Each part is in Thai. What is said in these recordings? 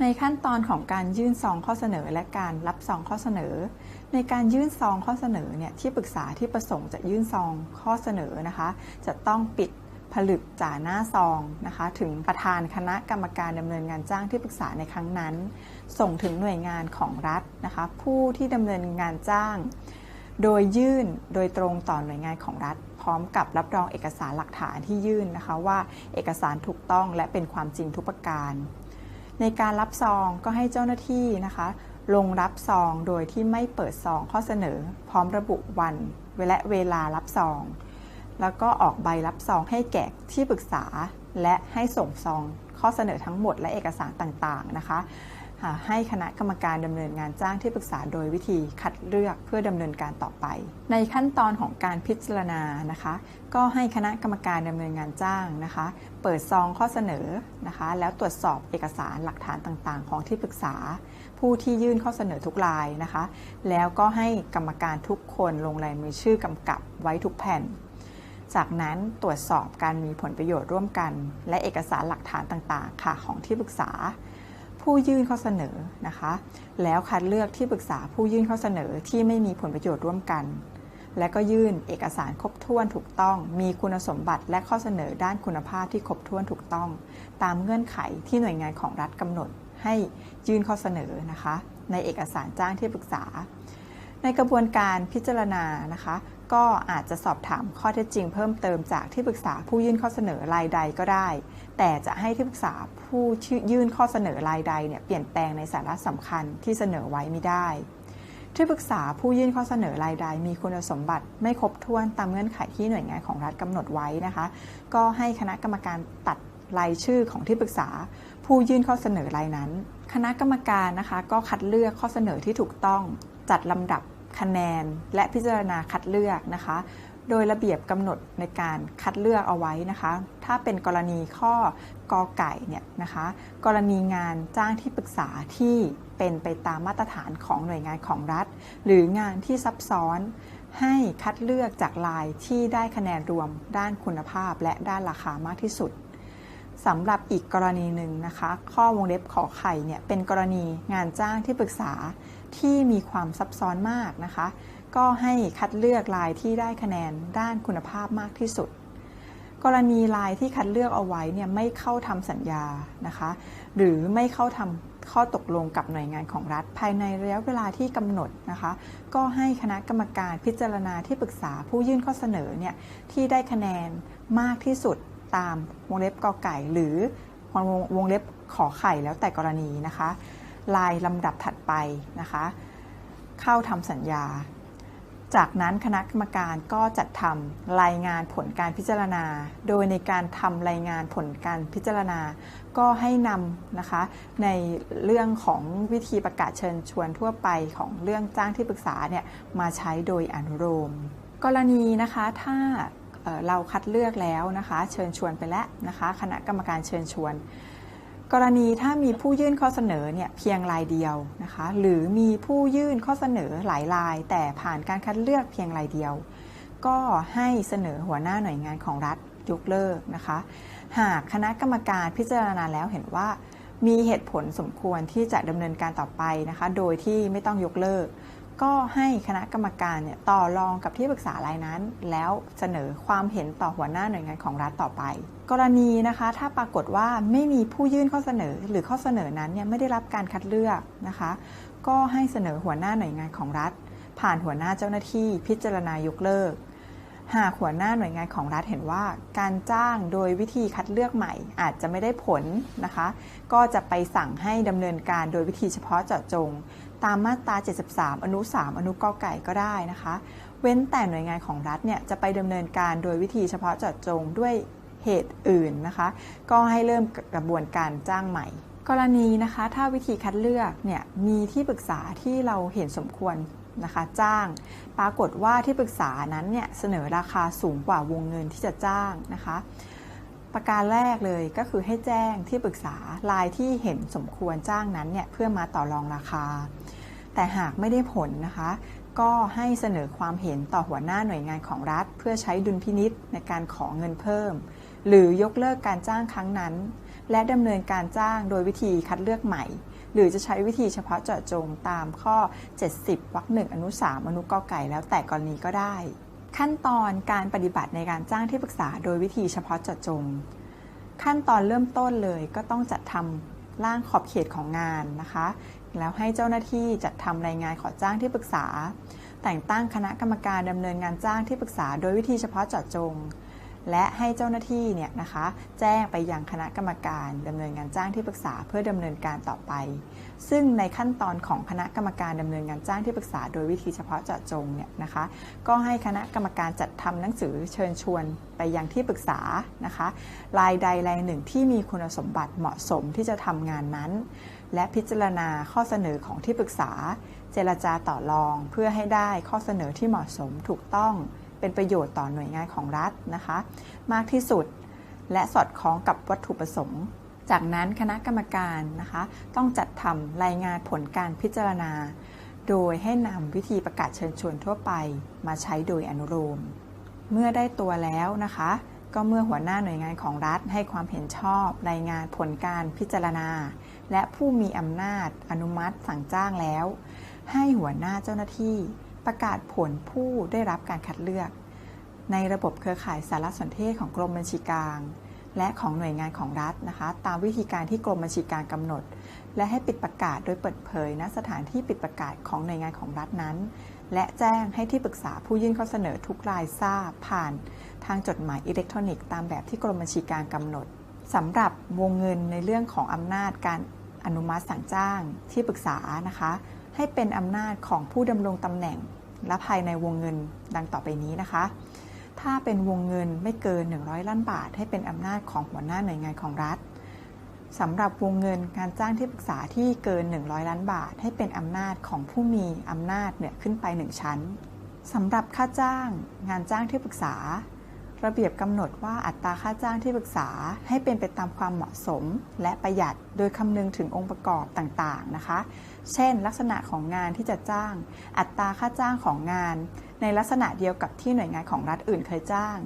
ในขั้นตอนของการยื่นซองข้อเสนอและการรับซองข้อเสนอ ในการยื่นซองข้อเสนอเนี่ยที่ปรึกษาที่ประสงค์จะยื่นซองข้อเสนอนะคะ จะต้องปิดผลึกจ่าหน้าซองนะคะ ถึงประธานคณะกรรมการดำเนินงานจ้างที่ปรึกษาในครั้งนั้น ส่งถึงหน่วยงานของรัฐนะคะ ผู้ที่ดำเนินงานจ้าง โดยยื่นโดยตรงต่อหน่วยงานของรัฐ พร้อมกับรับรองเอกสารหลักฐานที่ยื่นนะคะว่าเอกสารถูกต้องและเป็นความจริงทุกประการ ในการรับซองก็ให้เจ้าหน้าที่นะคะ ลงรับซองโดยที่ไม่เปิดซองข้อเสนอ พร้อมระบุวันและเวลารับซอง แล้วก็ออกใบรับซองให้แก่ที่ปรึกษา และให้ส่งซองข้อเสนอทั้งหมดและเอกสารต่างๆนะคะ ให้คณะกรรมการดำเนินงานจ้างที่ปรึกษาโดยวิธีคัดเลือกเพื่อดำเนินการต่อไป ในขั้นตอนของการพิจารณานะคะ ก็ให้คณะกรรมการดำเนินงานจ้างนะคะ เปิดซองข้อเสนอนะคะ แล้วตรวจสอบเอกสารหลักฐานต่างๆ ของที่ปรึกษา ผู้ที่ยื่นข้อเสนอทุกรายนะคะ แล้วก็ให้กรรมการทุกคนลงลายมือชื่อกำกับไว้ทุกแผ่นจากนั้นตรวจสอบการมีผลประโยชน์ร่วมกัน และเอกสารหลักฐานต่าง ๆ ค่ะของที่ปรึกษา ผู้ยื่นข้อเสนอนะคะ แล้วคัดเลือกที่ปรึกษาผู้ยื่นข้อเสนอที่ไม่มีผลประโยชน์ร่วมกัน และก็ยื่นเอกสารครบถ้วนถูกต้อง มีคุณสมบัติและข้อเสนอด้านคุณภาพที่ครบถ้วนถูกต้อง ตามเงื่อนไขที่หน่วยงานของรัฐกำหนดให้ยื่นข้อเสนอนะคะ ในเอกสารจ้างที่ปรึกษา ในกระบวนการพิจารณานะคะ ก็อาจจะสอบถามข้อเท็จจริงเพิ่มเติมจากที่ปรึกษาผู้ยื่นข้อเสนอรายใดก็ได้ แต่จะให้ที่ปรึกษาผู้ยื่นข้อเสนอรายใดเนี่ยเปลี่ยนแปลงในสาระสำคัญที่เสนอไว้ไม่ได้ ที่ปรึกษาผู้ยื่นข้อเสนอรายใด มีคุณสมบัติไม่ครบถ้วนตามเงื่อนไขที่หน่วยงานของรัฐกำหนดไว้นะคะ ก็ให้คณะกรรมการตัดรายชื่อของที่ปรึกษา ผู้ยื่นข้อเสนอรายนั้น คณะกรรมการนะคะ ก็คัดเลือกข้อเสนอที่ถูกต้องจัดลำดับ คะแนน และพิจารณาคัดเลือกนะคะ โดยระเบียบกำหนดในการคัดเลือกเอาไว้นะคะ ถ้าเป็นกรณีข้อกอไก่เนี่ยนะคะ กรณีงานจ้างที่ปรึกษาที่เป็นไปตามมาตรฐานของหน่วยงานของรัฐ หรืองานที่ซับซ้อนให้คัดเลือกจากลายที่ได้คะแนนรวมด้านคุณภาพและด้านราคามากที่สุด สำหรับอีกกรณีหนึ่งนะคะ ข้อวงเล็บขอไข่เนี่ยเป็นกรณีงานจ้างที่ปรึกษาที่มีความซับซ้อนมากนะคะ ก็ให้คัดเลือกลายที่ได้คะแนนด้านคุณภาพมากที่สุด กรณีลายที่คัดเลือกเอาไว้เนี่ยไม่เข้าทำสัญญานะคะ หรือไม่เข้าทำข้อตกลงกับหน่วยงานของรัฐ ภายในระยะเวลาที่กำหนดนะคะ ก็ให้คณะกรรมการพิจารณาที่ปรึกษาผู้ยื่นข้อเสนอเนี่ยที่ได้คะแนนมากที่สุด ตามวงเล็บกอไก่ หรือวงเล็บขอไข่แล้วแต่กรณีนะคะ ลายลำดับถัดไปนะคะ เข้าทำสัญญา จากนั้นคณะกรรมการก็จัดทำรายงานผลการพิจารณา โดยในการทำรายงานผลการพิจารณา ก็ให้นำนะคะ ในเรื่องของวิธีประกาศเชิญชวนทั่วไปของเรื่องจ้างที่ปรึกษาเนี่ยมาใช้โดยอนุโลมกรณีนะคะถ้า เราคัดเลือกแล้วนะคะ เชิญชวนไปแล้วนะคะ คณะกรรมการเชิญชวน กรณีถ้ามีผู้ยื่นข้อเสนอเนี่ยเพียงรายเดียวนะคะ หรือมีผู้ยื่นข้อเสนอหลายราย แต่ผ่านการคัดเลือกเพียงรายเดียว ก็ให้เสนอหัวหน้าหน่วยงานของรัฐยกเลิกนะคะ หากคณะกรรมการพิจารณาแล้วเห็นว่ามีเหตุผลสมควรที่จะดำเนินการต่อไปนะคะ โดยที่ไม่ต้องยกเลิก ก็ให้คณะกรรมการเนี่ยต่อรองกับที่ปรึกษารายนั้น แล้วเสนอความเห็นต่อหัวหน้าหน่วยงานของรัฐต่อไป กรณีนะคะถ้าปรากฏว่าไม่มีผู้ยื่นข้อเสนอ หรือข้อเสนอนั้นเนี่ยไม่ได้รับการคัดเลือกนะคะ ก็ให้เสนอหัวหน้าหน่วยงานของรัฐ ผ่านหัวหน้าเจ้าหน้าที่พิจารณายกเลิก หากหัวหน้าหน่วยงานของรัฐเห็นว่า การจ้างโดยวิธีคัดเลือกใหม่ อาจจะไม่ได้ผลนะคะ ก็จะไปสั่งให้ดำเนินการโดยวิธีเฉพาะเจาะจง ตามมาตรา 73 อนุ 3 อนุกอไก่ก็ได้นะคะ เว้นแต่หน่วยงานของรัฐเนี่ยจะไปดำเนินการโดยวิธีเฉพาะเจาะจงด้วยเหตุอื่นนะคะ ก็ให้เริ่มกระบวนการจ้างใหม่ กรณีนะคะถ้าวิธีคัดเลือกเนี่ยมีที่ปรึกษาที่เราเห็นสมควรนะคะจ้าง ปรากฏว่าที่ปรึกษานั้นเนี่ยเสนอราคาสูงกว่าวงเงินที่จะจ้างนะคะ ประการแรกเลยก็คือให้แจ้งที่ปรึกษารายที่เห็นสมควรจ้างนั้นเนี่ยเพื่อมาต่อรองราคา แต่หากไม่ได้ผลนะคะ ก็ให้เสนอความเห็นต่อหัวหน้าหน่วยงานของรัฐ เพื่อใช้ดุลพินิษในการขอเงินเพิ่ม หรือยกเลิกการจ้างครั้งนั้น และดำเนินการจ้างโดยวิธีคัดเลือกใหม่ หรือจะใช้วิธีเฉพาะเจาะจงตามข้อ 70วรรคหนึ่งอนุ3อนุกอไก่แล้วแต่กรณีก็ได้ ขั้นตอนการปฏิบัติในการจ้างที่ปรึกษาโดยวิธีเฉพาะเจาะจง ขั้นตอนเริ่มต้นเลยก็ต้องจัดทำร่างขอบเขตของงานนะคะ แล้วให้เจ้าหน้าที่จัดทำรายงานขอจ้างที่ปรึกษา แต่งตั้งคณะกรรมการดำเนินงานจ้างที่ปรึกษาโดยวิธีเฉพาะเจาะจง และให้เจ้าหน้าที่เนี่ยนะคะแจ้งไปยังคณะกรรมการดำเนินงานจ้างที่ปรึกษาเพื่อดำเนินการต่อไป ซึ่งในขั้นตอนของคณะกรรมการดำเนินงานจ้างที่ปรึกษา โดยวิธีเฉพาะเจาะจงเนี่ยนะคะก็ให้คณะกรรมการจัดทำหนังสือเชิญชวนไปยังที่ปรึกษานะคะรายใดรายหนึ่งที่มีคุณสมบัติเหมาะสมที่จะทำงานนั้น และพิจารณาข้อเสนอของที่ปรึกษา เจรจาต่อรองเพื่อให้ได้ข้อเสนอที่เหมาะสมถูกต้อง เป็นประโยชน์ต่อหน่วยงานของรัฐนะคะ มากที่สุดและสอดคล้องกับวัตถุประสงค์ จากนั้นคณะกรรมการนะคะ ต้องจัดทำรายงานผลการพิจารณา โดยให้นำวิธีประกาศเชิญชวนทั่วไป มาใช้โดยอนุโลมเมื่อได้ตัวแล้วนะคะ ก็เมื่อหัวหน้าหน่วยงานของรัฐให้ความเห็นชอบ รายงานผลการพิจารณา และผู้มีอำนาจอนุมัติสั่งจ้างแล้ว ให้หัวหน้าเจ้าหน้าที่ ประกาศผลผู้ได้รับการคัดเลือก ในระบบเครือข่ายสารสนเทศของกรมบัญชีกลาง และของหน่วยงานของรัฐนะคะ ตามวิธีการที่กรมบัญชีกลางกำหนด และให้ปิดประกาศโดยเปิดเผยณสถานที่ปิดประกาศของหน่วยงานของรัฐนั้น และแจ้งให้ที่ปรึกษาผู้ยื่นข้อเสนอทุกรายทราบผ่าน ทางจดหมายอิเล็กทรอนิกส์ตามแบบที่กรมบัญชีกลางกำหนดสำหรับวงเงินในเรื่องของอำนาจการอนุมัติสั่งจ้างที่ปรึกษานะคะ ให้เป็นอำนาจของผู้ดำรงตำแหน่ง และภายในวงเงินดังต่อไปนี้นะคะ ถ้าเป็นวงเงินไม่เกิน 100 ล้านบาท ให้เป็นอำนาจของหัวหน้าหน่วยงานของรัฐสำหรับวงเงินการจ้างที่ปรึกษาที่เกิน 100 ล้านบาท ให้เป็นอำนาจของผู้มีอำนาจเหนือขึ้นไป 1 ชั้นสำหรับค่าจ้าง งานจ้างที่ปรึกษา ระเบียบกำหนดว่าอัตราค่าจ้างที่ปรึกษาให้เป็นไปตามความเหมาะสม และประหยัดโดยคำนึงถึงองค์ประกอบต่างๆนะคะ เช่น ลักษณะของงานที่จะจ้าง อัตราค่าจ้างของงาน ในลักษณะเดียวกับที่หน่วยงานของรัฐอื่นเคยจ้าง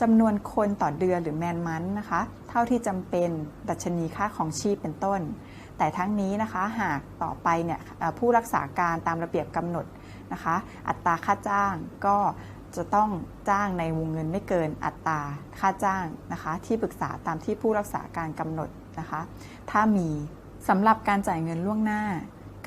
จำนวนคนต่อเดือนหรือแมนมันนะคะ เท่าที่จำเป็นดัชนีค่าของชีพเป็นต้น แต่ทั้งนี้นะคะหากต่อไปเนี่ยผู้รักษาการตามระเบียบกำหนดนะคะ อัตราค่าจ้างก็ จะต้องจ้างในวงเงินไม่เกินอัตราค่าจ้างนะคะ ที่ปรึกษาตามที่ผู้รักษาการกำหนดนะคะ ถ้ามีสำหรับการจ่ายเงินล่วงหน้า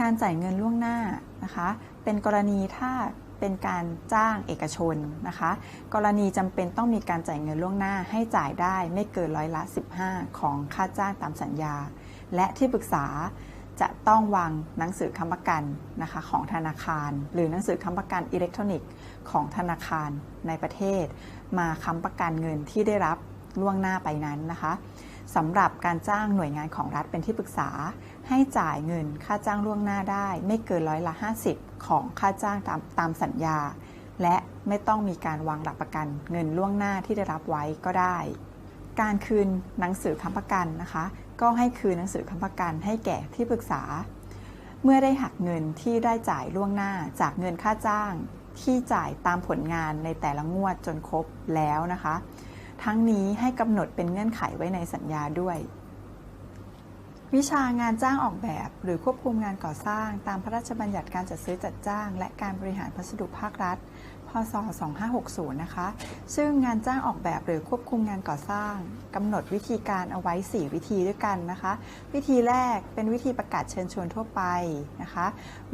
การจ่ายเงินล่วงหน้านะคะ เป็นกรณีถ้าเป็นการจ้างเอกชนนะคะ กรณีจำเป็นต้องมีการจ่ายเงินล่วงหน้าให้จ่ายได้ไม่เกินร้อยละ 15 ของค่าจ้างตามสัญญา และที่ปรึกษาจะต้องวางหนังสือค้ำประกันนะคะของธนาคาร หรือหนังสือค้ำประกันอิเล็กทรอนิกส์ ของธนาคารในประเทศ มาค้ำประกันเงินที่ได้รับล่วงหน้าไปนั้นนะคะสำหรับการจ้างหน่วยงานของรัฐเป็นที่ปรึกษา ให้จ่ายเงินค่าจ้างล่วงหน้าได้ ไม่เกินร้อยละ 50 ของค่าจ้างตามตามสัญญา และไม่ต้องมีการวางหลักประกันเงินล่วงหน้าที่ได้รับไว้ก็ได้ การคืนหนังสือค้ำประกันนะคะ ก็ให้คืนหนังสือค้ำประกันให้แก่ที่ปรึกษา เมื่อได้หักเงินที่ได้จ่ายล่วงหน้าจากเงินค่าจ้าง ที่จ่ายตามผลงานในแต่ละงวดจนครบแล้วนะคะ ทั้งนี้ให้กำหนดเป็นเงื่อนไขไว้ในสัญญาด้วย วิชางานจ้างออกแบบ หรือควบคุมงานก่อสร้าง ตามพระราชบัญญัติการจัดซื้อจัดจ้าง และการบริหารพัสดุภาครัฐ พศ 2560 นะคะ ซึ่งงานจ้างออกแบบหรือควบคุมงานก่อสร้างกำหนดวิธีการเอาไว้ 4 วิธีด้วยกันนะคะ วิธีแรกเป็นวิธีประกาศเชิญชวนทั่วไปนะคะ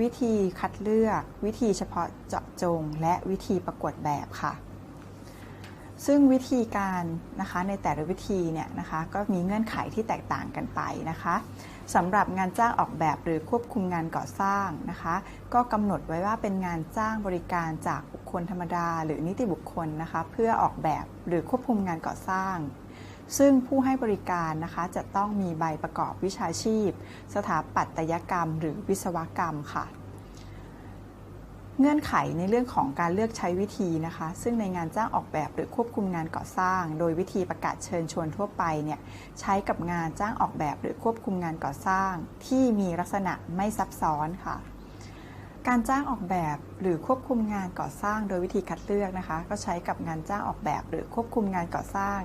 วิธีคัดเลือก วิธีเฉพาะเจาะจง และวิธีประกวดแบบค่ะ ซึ่งวิธีการนะคะในแต่ละวิธีเนี่ยนะคะก็มีเงื่อนไขที่แตกต่างกันไปนะคะสำหรับงานจ้างออกแบบหรือควบคุมงานก่อสร้างนะคะ ก็กำหนดไว้ว่าเป็นงานจ้างบริการจากบุคคลธรรมดา หรือนิติบุคคลนะคะ เพื่อออกแบบหรือควบคุมงานก่อสร้าง ซึ่งผู้ให้บริการนะคะจะต้องมีใบประกอบวิชาชีพ สถาปัตยกรรม หรือวิศวกรรมค่ะ เงื่อนไขในเรื่องของการเลือกใช้วิธีนะคะ ซึ่งในงานจ้างออกแบบหรือควบคุมงานก่อสร้าง โดยวิธีประกาศเชิญชวนทั่วไปเนี่ยใช้กับงานจ้างออกแบบหรือควบคุมงานก่อสร้าง ที่มีลักษณะไม่ซับซ้อนค่ะ การจ้างออกแบบหรือควบคุมงานก่อสร้างโดยวิธีคัดเลือกนะคะ ก็ใช้กับงานจ้างออกแบบ หรือควบคุมงานก่อสร้าง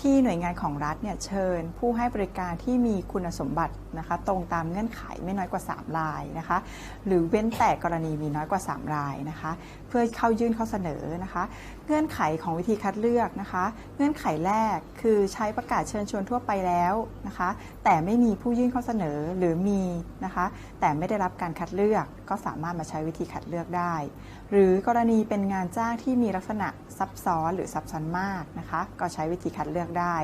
ที่หน่วยงานของรัฐเนี่ยเชิญ ผู้ให้บริการที่มีคุณสมบัตินะคะ ตรงตามเงื่อนไขไม่น้อยกว่า 3 รายนะคะ หรือเว้นแต่กรณีมีน้อยกว่า 3 รายนะคะ เพื่อเข้ายื่นข้อเสนอนะคะ เงื่อนไขของวิธีคัดเลือกนะคะ เงื่อนไขแรกคือใช้ประกาศเชิญชวนทั่วไปแล้วนะคะ แต่ไม่มีผู้ยื่นข้อเสนอหรือมีนะคะ แต่ไม่ได้รับการคัดเลือกก็สามารถมาใช้วิธีคัดเลือกได้หรือกรณีเป็นงานจ้างที่มีลักษณะซับซ้อนหรือซับซ้อนมากนะคะ ก็ใช้วิธีคัดเลือกได้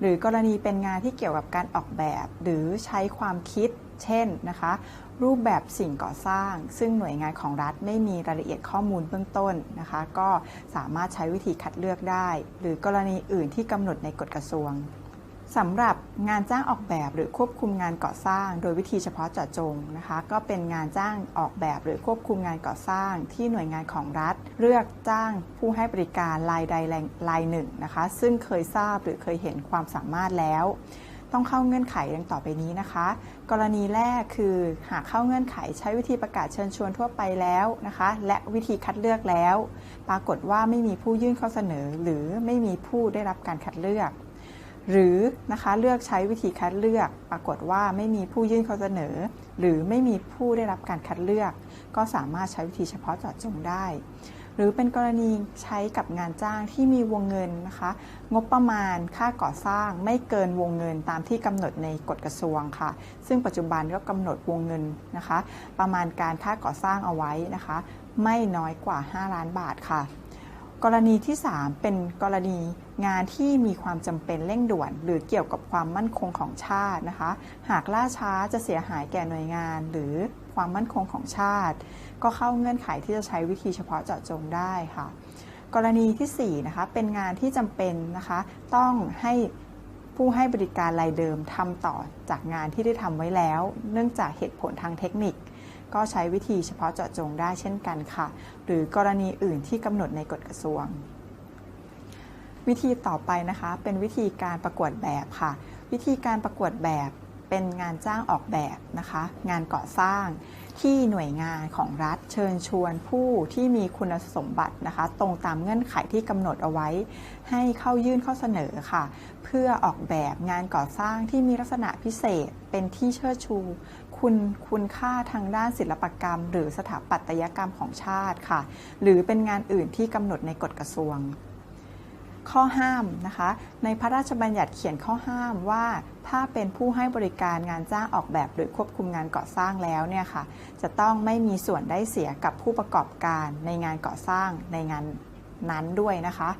หรือกรณีเป็นงานที่เกี่ยวกับการออกแบบ หรือใช้ความคิด เช่นนะคะ รูปแบบสิ่งก่อสร้าง ซึ่งหน่วยงานของรัฐไม่มีรายละเอียดข้อมูลเบื้องต้นนะคะ ก็สามารถใช้วิธีคัดเลือกได้ หรือกรณีอื่นที่กำหนดในกฎกระทรวง สำหรับงานจ้างออกแบบหรือควบคุมงานก่อสร้าง โดยวิธีเฉพาะเจาะจงนะคะ ก็เป็นงานจ้างออกแบบหรือควบคุมงานก่อสร้าง ที่หน่วยงานของรัฐ เลือกจ้างผู้ให้บริการรายใดรายหนึ่งนะคะ ซึ่งเคยทราบหรือเคยเห็นความสามารถแล้ว ต้องเข้าเงื่อนไขดังต่อไปนี้นะคะ กรณีแรกคือหากเข้าเงื่อนไขใช้วิธีประกาศเชิญชวนทั่วไปแล้วนะคะ และวิธีคัดเลือกแล้ว ปรากฏว่าไม่มีผู้ยื่นข้อเสนอ หรือไม่มีผู้ได้รับการคัดเลือก หรือนะคะเลือกใช้วิธีคัดเลือก ปรากฏว่าไม่มีผู้ยื่นข้อเสนอ หรือไม่มีผู้ได้รับการคัดเลือก ก็สามารถใช้วิธีเฉพาะเจาะจงได้ หรือเป็นกรณีใช้กับงานจ้างที่มีวงเงินนะคะงบประมาณค่าก่อสร้างไม่เกินวงเงินตามที่กำหนดในกฎกระทรวงค่ะ ซึ่งปัจจุบันก็กำหนดวงเงินนะคะ ประมาณการค่าก่อสร้างเอาไว้นะคะ ไม่น้อยกว่า 5 ล้านบาทค่ะ กรณีที่ 3 เป็นกรณี งานที่มีความจำเป็นเร่งด่วน หรือเกี่ยวกับความมั่นคงของชาตินะคะ หากล่าช้าจะเสียหายแก่หน่วยงาน หรือความมั่นคงของชาติ ก็เข้าเงื่อนไขที่จะใช้วิธีเฉพาะเจาะจงได้ค่ะ กรณีที่4นะคะเป็นงานที่จำเป็นนะคะ ต้องให้ผู้ให้บริการรายเดิมทำต่อจากงานที่ได้ทำไว้แล้ว เนื่องจากเหตุผลทางเทคนิค ก็ใช้วิธีเฉพาะเจาะจงได้เช่นกันค่ะ หรือกรณีอื่นที่กำหนดในกฎกระทรวง วิธีต่อไปนะคะ เป็นวิธีการประกวดแบบค่ะ วิธีการประกวดแบบเป็นงานจ้างออกแบบนะคะ งานก่อสร้างที่หน่วยงานของรัฐเชิญชวนผู้ที่มีคุณสมบัตินะคะ ตรงตามเงื่อนไขที่กำหนดเอาไว้ ให้เข้ายื่นข้อเสนอค่ะ เพื่อออกแบบงานก่อสร้างที่มีลักษณะพิเศษ เป็นที่เชิดชู คุณคุณค่าทางด้านศิลปกรรม หรือสถาปัตยกรรมของชาติค่ะ หรือเป็นงานอื่นที่กำหนดในกฎกระทรวง ข้อห้ามนะคะ ในพระราชบัญญัติเขียนข้อห้ามว่าถ้าเป็นผู้ให้บริการงานจ้างออกแบบหรือควบคุมงานก่อสร้างแล้วเนี่ยค่ะ จะต้องไม่มีส่วนได้เสียกับผู้ประกอบการในงานก่อสร้างในงานนั้นด้วยนะคะ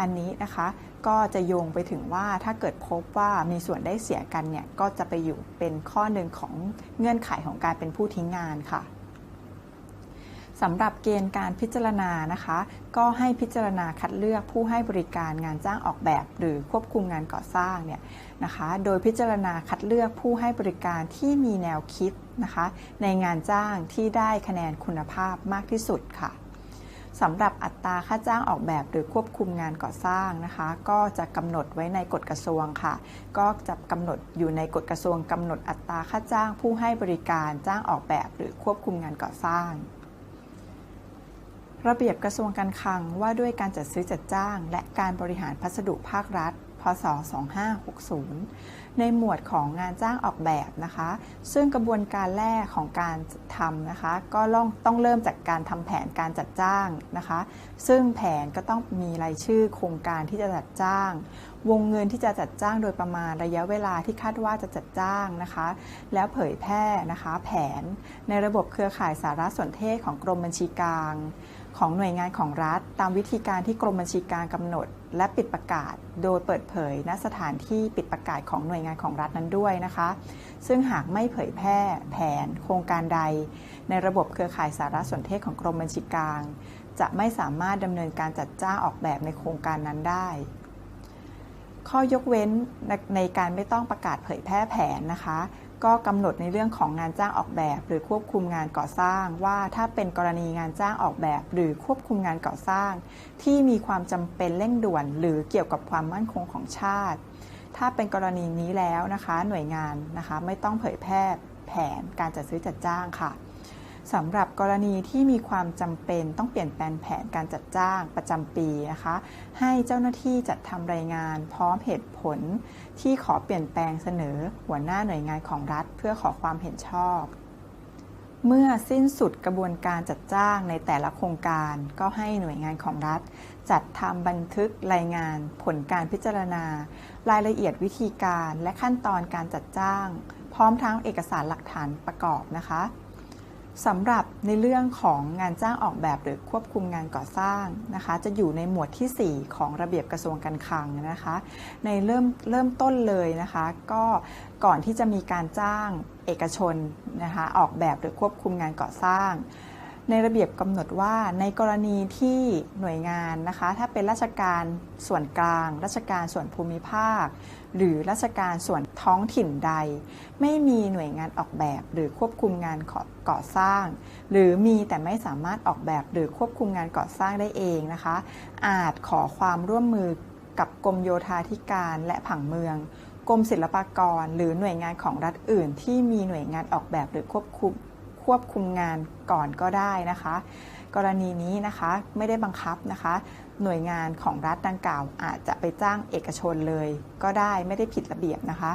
อันนี้นะคะก็จะโยงไปถึงว่าถ้าเกิดพบว่ามีส่วนได้เสียกันเนี่ยก็จะไปอยู่เป็นข้อหนึ่งของเงื่อนไขของการเป็นผู้ทิ้งงานค่ะ สำหรับเกณฑ์การพิจารณานะคะ ก็ให้พิจารณาคัดเลือกผู้ให้บริการงานจ้างออกแบบ หรือควบคุมงานก่อสร้างเนี่ยนะคะ โดยพิจารณาคัดเลือกผู้ให้บริการที่มีแนวคิดนะคะ ในงานจ้างที่ได้คะแนนคุณภาพมากที่สุดค่ะสำหรับอัตราค่าจ้างออกแบบหรือควบคุมงานก่อสร้างนะคะ ก็จะกำหนดไว้ในกฎกระทรวงค่ะ ก็จะกำหนดอยู่ในกฎกระทรวงกำหนดอัตราค่าจ้างผู้ให้บริการจ้างออกแบบหรือควบคุมงานก่อสร้าง ระเบียบกระทรวงการคลังว่าด้วยการจัดซื้อจัดจ้าง และการบริหารพัสดุภาครัฐ พศ 2560 ในหมวดของงานจ้างออกแบบนะคะ ซึ่งกระบวนการแรกของการทำนะคะ ก็ต้องเริ่มจากการทำแผนการจัดจ้างนะคะ ซึ่งแผนก็ต้องมีรายชื่อโครงการที่จะจัดจ้าง วงเงินที่จะจัดจ้างโดยประมาณระยะเวลาที่คาดว่าจะจัดจ้างนะคะ แล้วเผยแพร่นะคะ แผนในระบบเครือข่ายสารสนเทศของกรมบัญชีกลาง ของหน่วยงานของรัฐ ตามวิธีการที่กรมบัญชีกลารกำหนด และปิดประกาศ โดยเปิดเผยณสถานที่ปิดประกาศของหน่วยงานของรัฐนั้นด้วยนะคะ ซึ่งหากไม่เผยแพร่แผน โครงการใด ในระบบเครือข่ายสารสนเทศของกรมบัญชีกลาง จะไม่สามารถดำเนินการจัดจ้างออกแบบในโครงการนั้นได้ ข้อยกเว้นในการไม่ต้องประกาศเผยแพร่แผนนะคะ ก็กำหนดในเรื่องของงานจ้างออกแบบ หรือควบคุมงานก่อสร้าง ว่าถ้าเป็นกรณีงานจ้างออกแบบ หรือควบคุมงานก่อสร้าง ที่มีความจำเป็นเร่งด่วน หรือเกี่ยวกับความมั่นคงของชาติ ถ้าเป็นกรณีนี้แล้วนะคะ หน่วยงานนะคะ ไม่ต้องเผยแพร่แผนการจัดซื้อจัดจ้างค่ะ สำหรับกรณีที่มีความจำเป็นต้องเปลี่ยนแปลงแผนการจัดจ้างประจำปีนะคะ ให้เจ้าหน้าที่จัดทำรายงานพร้อมเหตุผล ที่ขอเปลี่ยนแปลงเสนอหัวหน้าหน่วยงานของรัฐ เพื่อขอความเห็นชอบ เมื่อสิ้นสุดกระบวนการจัดจ้างในแต่ละโครงการ ก็ให้หน่วยงานของรัฐ จัดทำบันทึกรายงาน ผลการพิจารณา รายละเอียดวิธีการและขั้นตอนการจัดจ้าง พร้อมทั้งเอกสารหลักฐานประกอบนะคะ สำหรับในเรื่องของงานจ้างออกแบบหรือควบคุมงานก่อสร้างนะคะ จะอยู่ในหมวดที่ 4 ของระเบียบกระทรวงการคลังนะคะ ในเริ่มเริ่มต้นเลยนะคะ ก็ก่อนที่จะมีการจ้างเอกชนนะคะ ออกแบบหรือควบคุมงานก่อสร้าง ในระเบียบกำหนดว่าในกรณีที่หน่วยงานนะคะ ถ้าเป็นราชการส่วนกลาง ราชการส่วนภูมิภาค หรือราชการส่วนท้องถิ่นใด ไม่มีหน่วยงานออกแบบหรือควบคุมงานก่อสร้าง หรือมีแต่ไม่สามารถออกแบบหรือควบคุมงานก่อสร้างได้เองนะคะ อาจขอความร่วมมือกับกรมโยธาธิการและผังเมืองกรมศิลปากร หรือหน่วยงานของรัฐอื่น ที่มีหน่วยงานออกแบบหรือควบคุม ควบคุมงานก่อนก็ได้นะคะ กรณีนี้นะคะไม่ได้บังคับนะคะ หน่วยงานของรัฐดังกล่าวอาจจะไปจ้างเอกชนเลย ก็ได้ไม่ได้ผิดระเบียบนะคะ